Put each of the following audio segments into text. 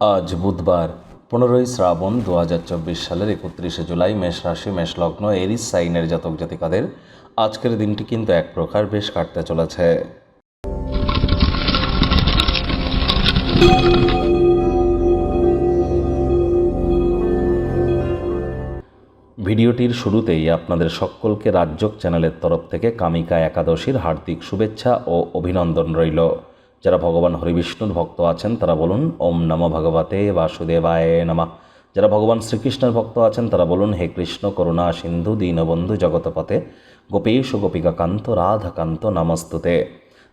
আজ বুধবার, পনেরোই শ্রাবণ দু হাজার চব্বিশ সালের একত্রিশে জুলাই, মেষ রাশি, মেষ লগ্ন, এরিস সাইনের জাতক জাতিকাদের আজকের দিনটি কিন্তু এক প্রকার বেশ কাটতে চলেছে। ভিডিওটির শুরুতেই আপনাদের সকলকে রাজ্যক চ্যানেলের তরফ থেকে কামিকা একাদশীর হার্দিক শুভেচ্ছা ও অভিনন্দন রইল। যারা ভগবান হরিবিষ্ণুর ভক্ত আছেন, তারা বলুন, ওম নম ভগবতে বাসুদেবায় নমঃ। যারা ভগবান শ্রীকৃষ্ণের ভক্ত আছেন, তারা বলুন, হে কৃষ্ণ, করুণা, সিন্ধু, দীনবন্ধু জগতপথে গোপেশ গোপিকা কান্ত রাধাকান্ত, নমস্তুতে।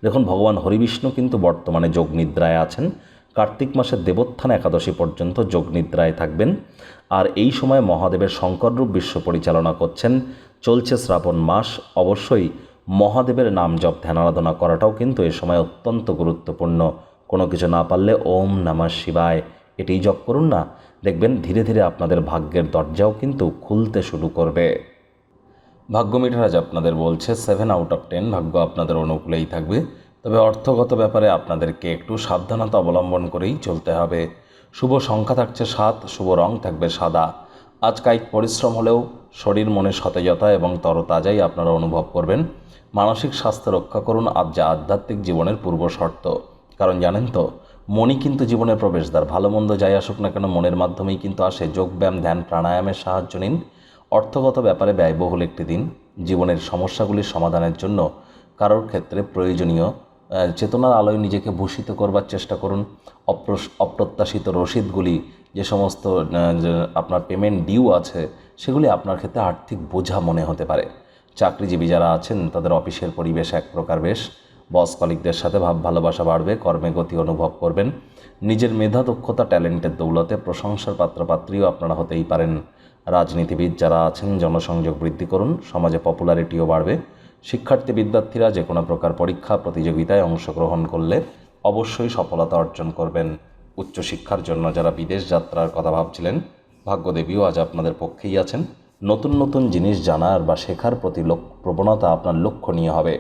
দেখুন, ভগবান হরিবিষ্ণু কিন্তু বর্তমানে যোগ নিদ্রায় আছেন। কার্তিক মাসের দেবোত্থান একাদশী পর্যন্ত যোগ নিদ্রায় থাকবেন। আর এই সময় মহাদেবের শঙ্কররূপ বিশ্ব পরিচালনা করছেন। চলছে শ্রাবণ মাস। অবশ্যই মহাদেবের নাম জপ ধ্যান আরাধনা করাটাও কিন্তু এ সময় অত্যন্ত গুরুত্বপূর্ণ। কোনো কিছু না পারলে ওম নমঃ শিবায়। এটিই জপ করুন না। দেখবেন ধীরে ধীরে আপনাদের ভাগ্যের দরজাও কিন্তু খুলতে শুরু করবে। ভাগ্য মিটার আজ আপনাদের বলছে সেভেন আউট অফ টেন ভাগ্য আপনাদের অনুকূলেই থাকবে। তবে অর্থগত ব্যাপারে আপনাদেরকে একটু সাবধানতা অবলম্বন করেই চলতে হবে। শুভ সংখ্যা থাকছে সাত, শুভ রং থাকবে সাদা। আজ কায়িক পরিশ্রম হলেও শরীর মনে সতেজতা এবং তরতাজাই আপনারা অনুভব করবেন। মানসিক স্বাস্থ্য রক্ষা করুন আজ যা আধ্যাত্মিক জীবনের পূর্ব শর্ত। কারণ জানেন তো, মনই কিন্তু জীবনের প্রবেশদ্বার। ভালো মন্দ যাই আসুক না কেন, মনের মাধ্যমেই কিন্তু আসে। যোগব্যায়াম ধ্যান, প্রাণায়ামের সাহায্য নিন। অর্থগত ব্যাপারে ব্যয়বহুল একটি দিন। জীবনের সমস্যাগুলির সমাধানের জন্য কারোর ক্ষেত্রে প্রয়োজনীয় চেতনার আলোয় নিজেকে ভূষিত করবার চেষ্টা করুন। অপ্রত্যাশিত রসিদগুলি যে সমস্ত আপনার পেমেন্ট ডিউ আছে, সেগুলি আপনার ক্ষেত্রে আর্থিক বোঝা মনে হতে পারে। চাকরিজীবী যারা আছেন, তাদের অফিসের পরিবেশ এক প্রকার বেশ। বস কলিকদের সাথে ভাব, ভালোবাসা বাড়বে, কর্মে গতি অনুভব করবেন। নিজের মেধা, দক্ষতা, ট্যালেন্টের দৌলতে প্রশংসার পাত্রপাত্রীও আপনারা হতেই পারেন। রাজনীতিবিদ যারা আছেন, জনসংযোগ বৃদ্ধি করুন, সমাজে পপুলারিটিও বাড়বে। শিক্ষার্থী, বিদ্যার্থীরা যে কোনো প্রকার পরীক্ষা, প্রতিযোগিতায় অংশগ্রহণ করলে অবশ্যই সফলতা অর্জন করবেন। উচ্চশিক্ষার জন্য যারা বিদেশ যাত্রার কথা ভাবছিলেন, ভাগ্যদেবীও আজ আপনাদের পক্ষেই আছেন। নতুন নতুন জিনিস জানার বা শেখার প্রতি প্রবণতা আপনার লক্ষণীয় হবে।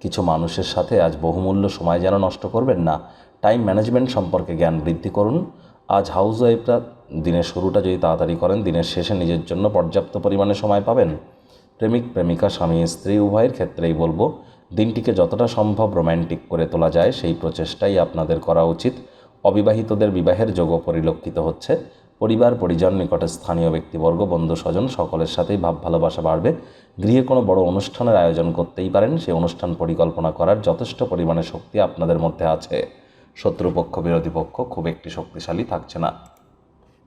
কিছু মানুষের সাথে আজ বহুমূল্য সময় যেন নষ্ট করবেন না। টাইম ম্যানেজমেন্ট সম্পর্কে জ্ঞান বৃদ্ধি করুন। আজ হাউস ওয়াইফরা দিনের শুরুটা যদি তাড়াতাড়ি করেন, দিনের শেষে নিজের জন্য পর্যাপ্ত পরিমাণে সময় পাবেন। প্রেমিক, প্রেমিকা, স্বামী, স্ত্রী, উভয়ের ক্ষেত্রেই বলব, দিনটিকে যতটা সম্ভব রোম্যান্টিক করে তোলা যায়, সেই প্রচেষ্টাই আপনাদের করা উচিত। অবিবাহিতদের বিবাহের যোগ পরিলক্ষিত হচ্ছে। পরিবার, পরিজন, নিকটে স্থানীয় ব্যক্তিবর্গ, বন্ধু, স্বজন সকলের সাথেই ভাব ভালোবাসা বাড়বে। গৃহে কোনো বড় অনুষ্ঠানের আয়োজন করতেই পারেন। সেই অনুষ্ঠান পরিকল্পনা করার যথেষ্ট পরিমাণে শক্তি আপনাদের মধ্যে আছে। শত্রুপক্ষ, বিরোধী পক্ষ খুব একটি শক্তিশালী থাকছে না।